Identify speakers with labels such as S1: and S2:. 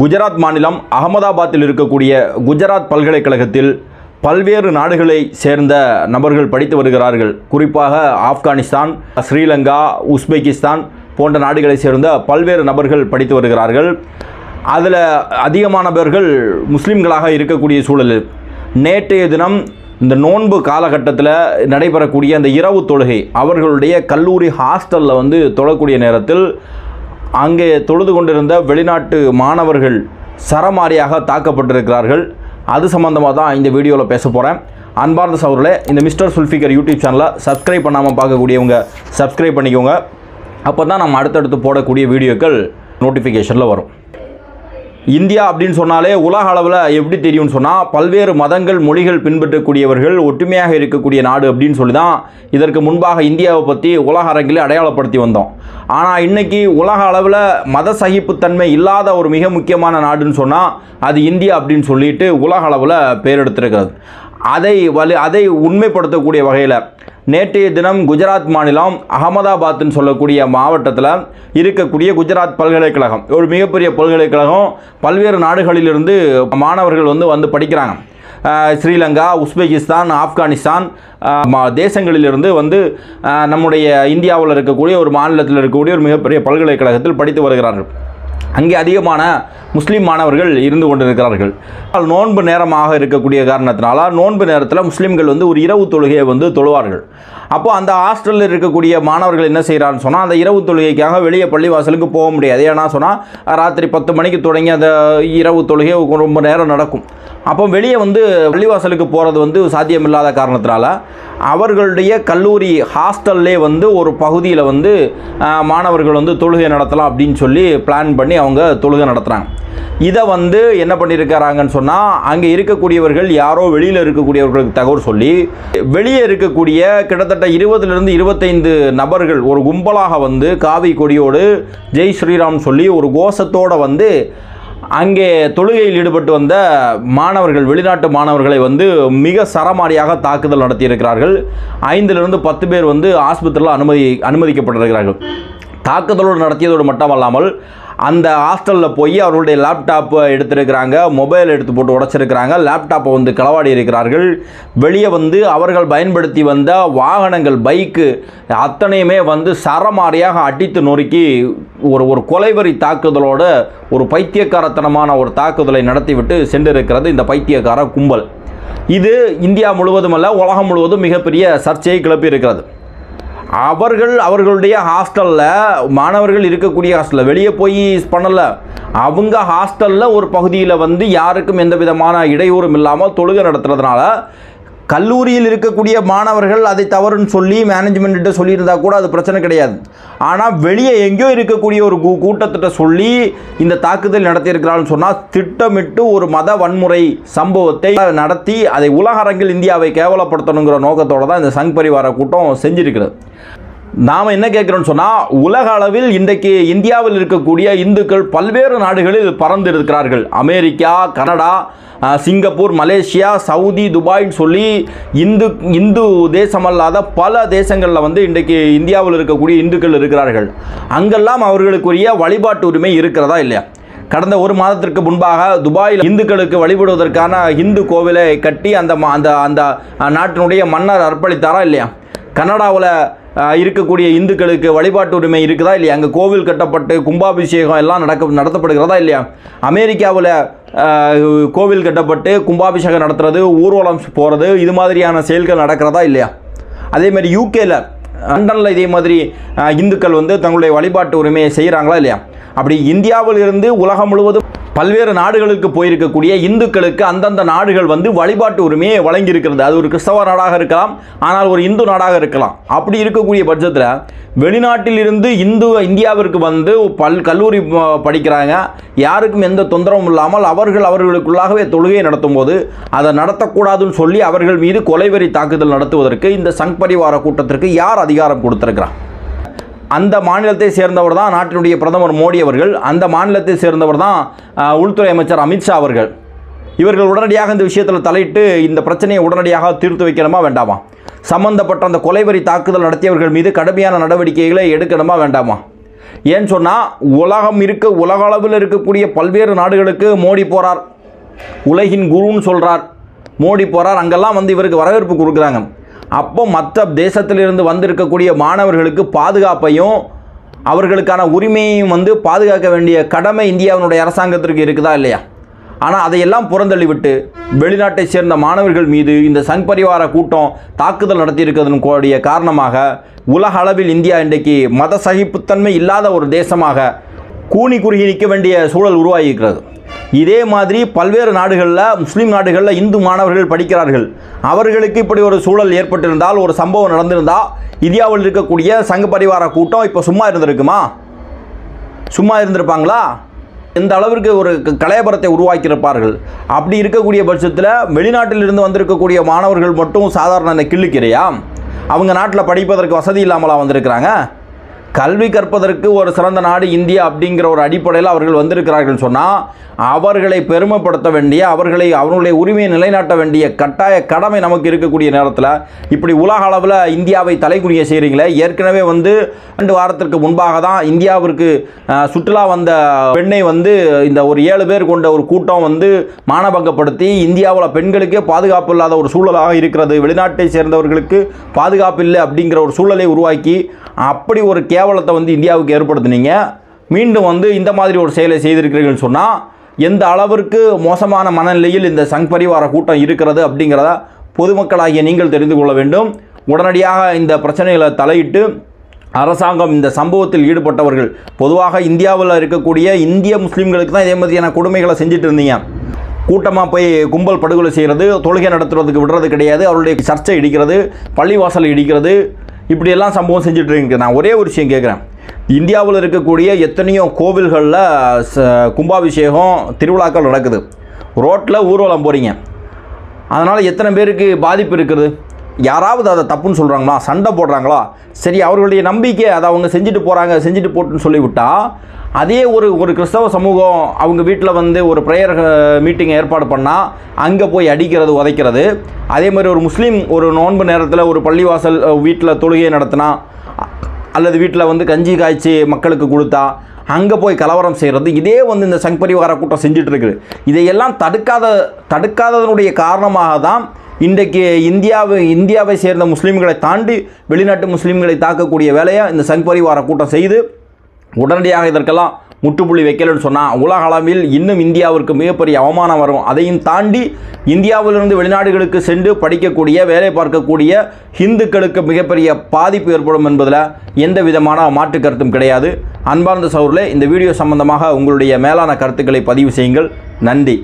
S1: குஜராத் மாநிலம் அகமதாபாத்தில் இருக்கக்கூடிய குஜராத் பல்கலைக்கழகத்தில் பல்வேறு நாடுகளை சேர்ந்த நபர்கள் படித்து வருகிறார்கள். குறிப்பாக ஆப்கானிஸ்தான் ஸ்ரீலங்கா உஸ்பெகிஸ்தான் போன்ற நாடுகளை சேர்ந்த பல்வேறு நபர்கள் படித்து வருகிறார்கள். அதில் அதிகமானவர்கள் முஸ்லீம்களாக இருக்கக்கூடிய சூழல் நேற்றைய தினம் இந்த நோன்பு காலகட்டத்தில் நடைபெறக்கூடிய அந்த இரவு தொழுகை அவர்களுடைய கல்லூரி ஹாஸ்டலில் வந்து தொழக்கூடிய நேரத்தில் அங்கே தொழுது கொண்டிருந்த வெளிநாட்டு மாணவர்கள் சரமாரியாக தாக்கப்பட்டிருக்கிறார்கள். அது சம்மந்தமாக தான் இந்த வீடியோவில் பேச போகிறேன் அன்பார்ந்த சௌரில் இந்த மிஸ்டர் சுல்ஃபிகர் யூடியூப் சேனலை சப்ஸ்கிரைப் பண்ணாமல் பார்க்கக்கூடியவங்க சப்ஸ்கிரைப் பண்ணிக்கோங்க. அப்போ தான் நம்ம அடுத்தடுத்து போடக்கூடிய வீடியோக்கள் நோட்டிஃபிகேஷனில் வரும். இந்தியா அப்படின்னு சொன்னாலே உலக அளவில் எப்படி தெரியும்னு சொன்னால் பல்வேறு மதங்கள் மொழிகள் பின்பற்றக்கூடியவர்கள் ஒற்றுமையாக இருக்கக்கூடிய நாடு அப்படின்னு சொல்லி தான் இதற்கு முன்பாக இந்தியாவை பற்றி உலக அரங்கில் அடையாளப்படுத்தி வந்தோம். ஆனால் இன்றைக்கி உலக அளவில் மத சகிப்புத்தன்மை இல்லாத ஒரு மிக முக்கியமான நாடுன்னு சொன்னால் அது இந்தியா அப்படின்னு சொல்லிட்டு உலக அளவில் பேர் எடுத்திருக்கிறது. அதை வலி அதை உண்மைப்படுத்தக்கூடிய வகையில் நேற்றைய தினம் குஜராத் மாநிலம் அகமதாபாத்னு சொல்லக்கூடிய மாவட்டத்தில் இருக்கக்கூடிய குஜராத் பல்கலைக்கழகம் ஒரு மிகப்பெரிய பல்கலைக்கழகம் பல்வேறு நாடுகளிலிருந்து மாணவர்கள் வந்து வந்து படிக்கிறாங்க. ஸ்ரீலங்கா உஸ்பெகிஸ்தான் ஆப்கானிஸ்தான் தேசங்களிலிருந்து வந்து நம்முடைய இந்தியாவில் இருக்கக்கூடிய ஒரு மாநிலத்தில் இருக்கக்கூடிய ஒரு மிகப்பெரிய பல்கலைக்கழகத்தில் படித்து வருகிறார்கள். அங்கே அதிகமான முஸ்லீம் மாணவர்கள் இருந்து கொண்டிருக்கிறார்கள். ஆனால் நோன்பு நேரமாக இருக்கக்கூடிய காரணத்தினால நோன்பு நேரத்தில் முஸ்லீம்கள் வந்து ஒரு இரவு தொழுகையை வந்து தொழுவார்கள். அப்போது அந்த ஹாஸ்டலில் இருக்கக்கூடிய மாணவர்கள் என்ன செய்கிறான்னு சொன்னால் அந்த இரவு தொழுகைக்காக வெளியே பள்ளிவாசலுக்கு போக முடியாது. ஏன்னா சொன்னால் ராத்திரி பத்து மணிக்கு தொடங்கி அந்த இரவு தொழுகை ரொம்ப நேரம் நடக்கும். அப்போ வெளியே வந்து பள்ளிவாசலுக்கு போகிறது வந்து சாத்தியமில்லாத காரணத்தினால அவர்களுடைய கல்லூரி ஹாஸ்டல்லே வந்து ஒரு பகுதியில் வந்து மாணவர்கள் வந்து தொழுகை நடத்தலாம் அப்படின்னு சொல்லி பிளான் பண்ணி அவங்க தொழுகை நடத்துகிறாங்க இதை வந்து என்ன பண்ணியிருக்கிறாங்கன்னு சொன்னால் அங்கே இருக்கக்கூடியவர்கள் யாரோ வெளியில் இருக்கக்கூடியவர்களுக்கு தகவல் சொல்லி வெளியே இருக்கக்கூடிய கிட்டத்தட்ட இருபதுலேருந்து இருபத்தைந்து நபர்கள் ஒரு கும்பலாக வந்து காவி கொடியோடு ஜெய் ஸ்ரீராம் சொல்லி ஒரு கோஷத்தோடு வந்து அங்கே தொழுகையில் ஈடுபட்டு வந்த மாணவர்கள் வெளிநாட்டு மாணவர்களை வந்து மிக சரமாரியாக தாக்குதல் நடத்தியிருக்கிறார்கள். ஐந்திலிருந்து பத்து பேர் வந்து ஆஸ்பத்திரியில் அனுமதி அனுமதிக்கப்பட்டிருக்கிறார்கள். தாக்குதலோடு நடத்தியதோடு மட்டுமல்லாமல் அந்த ஹாஸ்டலில் போய் அவர்களுடைய லேப்டாப்பை எடுத்திருக்கிறாங்க மொபைல் எடுத்து போட்டு உடைச்சிருக்கிறாங்க லேப்டாப்பை வந்து களவாடி இருக்கிறார்கள். வெளியே வந்து அவர்கள் பயன்படுத்தி வந்த வாகனங்கள் பைக்கு அத்தனையுமே வந்து சரமாரியாக அடித்து நொறுக்கி ஒரு ஒரு கொலைவரி தாக்குதலோட ஒரு பைத்தியக்காரத்தனமான ஒரு தாக்குதலை நடத்திவிட்டு சென்றிருக்கிறது இந்த பைத்தியக்கார கும்பல். இது இந்தியா முழுவதுமல்ல உலகம் முழுவதும் மிகப்பெரிய சர்ச்சையை கிளப்பி இருக்கிறது அவர்கள் அவர்களுடைய ஹாஸ்டலில் மாணவர்கள் இருக்கக்கூடிய ஹாஸ்டலில் வெளியே போய் பண்ணலை. அவங்க ஹாஸ்டலில் ஒரு பகுதியில் வந்து யாருக்கும் எந்த விதமான இடையூறும் இல்லாமல் தொழுகை நடத்துறதுனால கல்லூரியில் இருக்கக்கூடிய மாணவர்கள் அதை தவறுன்னு சொல்லி மேனேஜ்மெண்ட்டிட்ட சொல்லியிருந்தா கூட அது பிரச்சனை கிடையாது. ஆனால் வெளியே எங்கேயோ இருக்கக்கூடிய ஒரு கூட்டத்திட்ட சொல்லி இந்த தாக்குதல் நடத்தியிருக்கிறான்னு சொன்னால் திட்டமிட்டு ஒரு மத வன்முறை சம்பவத்தை நடத்தி அதை உலக அரங்கில் இந்தியாவை கேவலப்படுத்தணுங்கிற நோக்கத்தோடு தான் இந்த சங் பரிவார கூட்டம் செஞ்சிருக்கிறது. நாம் என்ன கேட்குறோன்னு சொன்னால் உலக அளவில் இன்றைக்கு இந்தியாவில் இருக்கக்கூடிய இந்துக்கள் பல்வேறு நாடுகளில் பறந்து இருக்கிறார்கள் America Canada Singapore Malaysia Saudi துபாய்னு சொல்லி இந்து இந்து தேசமல்லாத பல தேசங்களில் வந்து இன்றைக்கு இந்தியாவில் இருக்கக்கூடிய இந்துக்கள் இருக்கிறார்கள். அங்கெல்லாம் அவர்களுக்குரிய வழிபாட்டு உரிமை இருக்கிறதா இல்லையா? கடந்த ஒரு மாதத்திற்கு முன்பாக துபாயில் இந்துக்களுக்கு வழிபடுவதற்கான இந்து கோவிலை கட்டி அந்த ம- அந்த அந்த நாட்டினுடைய மன்னர் அர்ப்பணித்தாரா இல்லையா? கனடாவில் இருக்கக்கூடிய இந்துக்களுக்கு வழிபாட்டு உரிமை இருக்குதா இல்லையா? அங்கே கோவில் கட்டப்பட்டு கும்பாபிஷேகம் எல்லாம் நடக்க நடத்தப்படுகிறதா இல்லையா? அமெரிக்காவில் கோவில் கட்டப்பட்டு கும்பாபிஷேகம் நடத்துறது ஊர்வலம் போகிறது இது மாதிரியான செயல்கள் நடக்கிறதா இல்லையா? அதே மாதிரி யூகேல லண்டனில் இதே மாதிரி இந்துக்கள் வந்து தங்களுடைய வழிபாட்டு உரிமையை செய்கிறாங்களா இல்லையா? அப்படி இந்தியாவில் இருந்து உலகம் முழுவதும் பல்வேறு நாடுகளுக்கு போயிருக்கக்கூடிய இந்துக்களுக்கு அந்தந்த நாடுகள் வந்து வழிபாட்டு உரிமையை வழங்கியிருக்கிறது. அது ஒரு கிறிஸ்தவ நாடாக இருக்கலாம் ஆனால் ஒரு இந்து நாடாக இருக்கலாம். அப்படி இருக்கக்கூடிய பட்சத்தில் வெளிநாட்டில் இருந்து இந்து இந்தியாவிற்கு வந்து பல் கல்லூரி படிக்கிறாங்க. யாருக்கும் எந்த தொந்தரவும் இல்லாமல் அவர்கள் அவர்களுக்குள்ளாகவே தொழுகையை நடத்தும் போது அதை நடத்தக்கூடாதுன்னு சொல்லி அவர்கள் மீது கொலைவெறி தாக்குதல் நடத்துவதற்கு இந்த சங் பரிவார கூட்டத்திற்கு யார் அதிகாரம் கொடுத்துருக்கிறான் அந்த மாநிலத்தை சேர்ந்தவர் தான் நாட்டினுடைய பிரதமர் மோடி அவர்கள். அந்த மாநிலத்தை சேர்ந்தவர் தான் உள்துறை அமைச்சர் அமித்ஷா அவர்கள். இவர்கள் உடனடியாக இந்த விஷயத்தில் தலையிட்டு இந்த பிரச்சனையை உடனடியாக தீர்த்து வைக்கணுமா வேண்டாமா? சம்பந்தப்பட்ட அந்த கொலைவரி தாக்குதல் நடத்தியவர்கள் மீது கடுமையான நடவடிக்கைகளை எடுக்கணுமா வேண்டாமா? ஏன்னு சொன்னால் உலகம் இருக்க உலக அளவில் இருக்கக்கூடிய பல்வேறு நாடுகளுக்கு மோடி போகிறார் உலகின் குருன்னு சொல்கிறார் மோடி போகிறார் அங்கெல்லாம் வந்து இவருக்கு வரவேற்பு கொடுக்குறாங்க. அப்போ மற்ற தேசத்திலிருந்து வந்திருக்கக்கூடிய மாணவர்களுக்கு பாதுகாப்பையும் அவர்களுக்கான உரிமையையும் வந்து பாதுகாக்க வேண்டிய கடமை இந்தியாவினுடைய அரசாங்கத்திற்கு இருக்குதா இல்லையா? ஆனால் அதையெல்லாம் புறந்தள்ளிவிட்டு வெளிநாட்டை சேர்ந்த மாணவர்கள் மீது இந்த சங் பரிவார கூட்டம் தாக்குதல் நடத்தியிருக்கிறதன் கூடிய காரணமாக உலக அளவில் இந்தியா இன்றைக்கு மத சகிப்புத்தன்மை இல்லாத ஒரு தேசமாக கூனி குறுகி நிற்க வேண்டிய சூழல் உருவாகியிருக்கிறது. இதே மாதிரி பல்வேறு நாடுகளில் முஸ்லீம் நாடுகளில் இந்து மாணவர்கள் படிக்கிறார்கள். அவர்களுக்கு இப்படி ஒரு சூழல் ஏற்பட்டிருந்தால் ஒரு சம்பவம் நடந்திருந்தால் இந்தியாவில் இருக்கக்கூடிய சங்க பரிவார கூட்டம் இப்போ சும்மா இருந்திருக்குமா? சும்மா இருந்திருப்பாங்களா? எந்த அளவிற்கு ஒரு க- கலையபரத்தை உருவாக்கியிருப்பார்கள்? அப்படி இருக்கக்கூடிய பட்சத்தில் வெளிநாட்டிலிருந்து வந்திருக்கக்கூடிய மாணவர்கள் மட்டும் சாதாரண அந்த கிள்ளுக்கிறையா அவங்க நாட்டில் படிப்பதற்கு வசதி இல்லாமலாம் வந்திருக்கிறாங்க? கல்வி கற்பதற்கு ஒரு சிறந்த நாடு இந்தியா அப்படிங்கிற ஒரு அடிப்படையில் அவர்கள் வந்திருக்கிறார்கள் சொன்னால் அவர்களை பெருமைப்படுத்த வேண்டிய அவர்களை அவர்களுடைய உரிமையை நிலைநாட்ட வேண்டிய கட்டாய கடமை நமக்கு இருக்கக்கூடிய நேரத்தில் இப்படி உலக அளவில் இந்தியாவை தலைக்குனிய செய்கிறீங்களே ஏற்கனவே வந்து ரெண்டு வாரத்திற்கு முன்பாக தான் இந்தியாவிற்கு சுற்றுலா வந்த பெண்ணை வந்து இந்த ஒரு ஏழு பேர் கொண்ட ஒரு கூட்டம் வந்து மானபங்கப்படுத்தி இந்தியாவில் பெண்களுக்கே பாதுகாப்பு இல்லாத ஒரு சூழலாக இருக்கிறது. வெளிநாட்டை சேர்ந்தவர்களுக்கு பாதுகாப்பு இல்லை அப்படிங்கிற ஒரு சூழலை உருவாக்கி அப்படி ஒரு கேவலத்தை வந்து இந்தியாவுக்கு ஏற்படுத்துனீங்க. மீண்டும் வந்து இந்த மாதிரி ஒரு செயலை செய்திருக்கிறீர்கள்னு சொன்னால் எந்த அளவிற்கு மோசமான மனநிலையில் இந்த சங் பரிவார கூட்டம் இருக்கிறது அப்படிங்கிறத பொதுமக்களாகிய நீங்கள் தெரிந்து கொள்ள வேண்டும். உடனடியாக இந்த பிரச்சனைகளை தலையிட்டு அரசாங்கம் இந்த சம்பவத்தில் ஈடுபட்டவர்கள் பொதுவாக இந்தியாவில் இருக்கக்கூடிய இந்திய முஸ்லீம்களுக்கு தான் இதே மாதிரியான கொடுமைகளை செஞ்சுட்டு இருந்தீங்க. கூட்டமாக போய் கும்பல் படுகொலை செய்கிறது தொழுகை நடத்துறதுக்கு விடுறது கிடையாது. அவருடைய சர்ச்சை இடிக்கிறது பள்ளிவாசல் இடிக்கிறது இப்படியெல்லாம் சம்பவம் செஞ்சுட்டு இருக்கு நான் ஒரே ஒரு விஷயம் கேட்குறேன். இந்தியாவில் இருக்கக்கூடிய எத்தனையோ கோவில்களில் ச- கும்பாபிஷேகம் திருவிழாக்கள் நடக்குது. ரோட்டில் ஊர்வலம் போகிறீங்க அதனால் எத்தனை பேருக்கு பாதிப்பு இருக்குது? யாராவது அதை தப்புன்னு சொல்கிறாங்களா சண்டை போடுறாங்களா? சரி அவர்களுடைய நம்பிக்கை அதை அவங்க செஞ்சுட்டு போகிறாங்க செஞ்சுட்டு போட்டுன்னு சொல்லிவிட்டால் அதே ஒரு ஒரு கிறிஸ்தவ சமூகம் அவங்க வீட்டில் வந்து ஒரு ப்ரேயர் மீட்டிங் ஏற்பாடு பண்ணால் அங்கே போய் அடிக்கிறது உதைக்கிறது. அதே மாதிரி ஒரு முஸ்லீம் ஒரு நோன்பு நேரத்தில் ஒரு பள்ளிவாசல் வீட்டில் தொழுகையை நடத்தினா அல்லது வீட்டில் வந்து கஞ்சி காய்ச்சி மக்களுக்கு கொடுத்தா அங்கே போய் கலவரம் செய்கிறது இதே வந்து இந்த சங் பரிவார கூட்டம் செஞ்சுட்டு இருக்குது. இதையெல்லாம் தடுக்காத தடுக்காததனுடைய காரணமாக தான் இன்றைக்கு இந்தியாவை இந்தியாவை சேர்ந்த முஸ்லீம்களை தாண்டி வெளிநாட்டு முஸ்லீம்களை தாக்கக்கூடிய வேலையை இந்த சங் பரிவார கூட்டம் செய்து உடனடியாக இதற்கெல்லாம் முற்றுப்புள்ளி வைக்கலன்னு சொன்னால் உலக அளவில் இன்னும் இந்தியாவிற்கு மிகப்பெரிய அவமானம் வரும். அதையும் தாண்டி இந்தியாவிலிருந்து வெளிநாடுகளுக்கு சென்று படிக்கக்கூடிய வேலை பார்க்கக்கூடிய ஹிந்துக்களுக்கு மிகப்பெரிய பாதிப்பு ஏற்படும் என்பதில் எந்த விதமான மாற்று கருத்தும் கிடையாது. அன்பார்ந்த சௌரில் இந்த வீடியோ சம்பந்தமாக உங்களுடைய மேலான கருத்துக்களை பதிவு செய்யுங்கள். நன்றி.